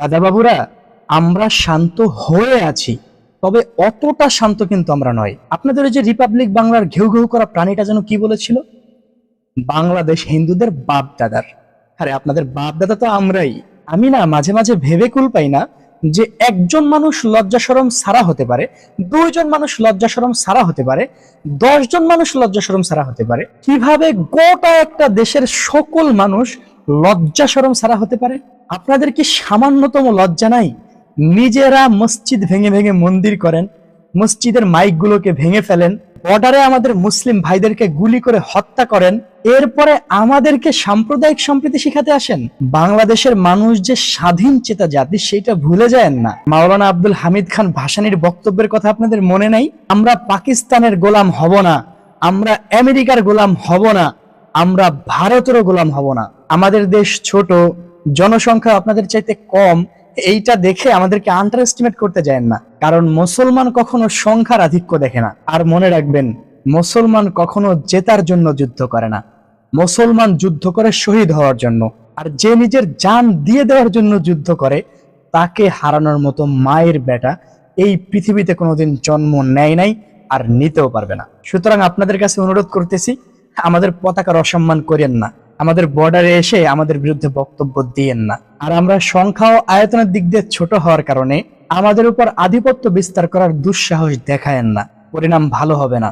দাদাবাবুরা আমরা শান্ত হয়ে আছি। তবে অতটা শান্ত কিন্তু আমরা নয়। আপনাদের যে রিপাবলিক বাংলার ঘেউ ঘেউ করা প্রাণীটা যেন কি বলেছিল? বাংলাদেশ হিন্দুদের বাপ দাদার। আরে, আপনাদের বাপ দাদা তো আমরাই। আমি না মাঝে মাঝে ভেবে কুল পাই না যে একজন মানুষ লজ্জা সরম সারা হতে পারে, দুইজন মানুষ লজ্জা সরম সারা হতে পারে, দশজন মানুষ লজ্জা সরম সারা হতে পারে। কীভাবে গোটা একটা দেশের সকল মানুষ লজ্জা সরম সারা হতে পারে? আপনাদের কি সামান্যতম লজ্জা নাই? নিজেরা মসজিদ ভেঙে ভেঙে মন্দির করেন, মসজিদের মাইকগুলোকে ভেঙে ফেলেন, বর্ডারে আমাদের মুসলিম ভাইদেরকে গুলি করে হত্যা করেন, এরপরে আমাদেরকে সাম্প্রদায়িক সম্প্রীতি শিখাতে আসেন। বাংলাদেশের মানুষ যে স্বাধীন চেতা জাতি, সেটা ভুলে যায় না। মাওলানা আব্দুল হামিদ খান ভাসানির বক্তব্যের কথা আপনাদের মনে নাই? আমরা পাকিস্তানের গোলাম হব না। আমরা আমেরিকার গোলাম হব না। আমরা ভারতেরও গোলাম হব না। আমাদের দেশ ছোট জনসংখ্যা আপনাদের চাইতে কম, এইটা দেখে আমাদেরকে আন্ডার এস্টিমেট করতে যায় না। কারণ মুসলমান কখনো সংখ্যার আধিক্য দেখে না। আর মনে রাখবেন, মুসলমান কখনো জেতার জন্য যুদ্ধ করে না। মুসলমান যুদ্ধ করে শহীদ হওয়ার জন্য। আর যে নিজের জান দিয়ে দেওয়ার জন্য যুদ্ধ করে, তাকে হারানোর মতো মায়ের বেটা এই পৃথিবীতে কোনোদিন জন্ম নেয় নাই আর নিতেও পারবে না। সুতরাং আপনাদের কাছে অনুরোধ করতেছি, আমাদের পতাকার অসম্মান করেন না। আমাদের বর্ডারে এসে আমাদের বিরুদ্ধে বক্তব্য দিয়েন না। আর আমরা সংখ্যা ও আয়তনের দিক দিয়ে ছোট হওয়ার কারণে আমাদের উপর আধিপত্য বিস্তার করার দুঃসাহস দেখায়েন না। পরিণাম ভালো হবে না।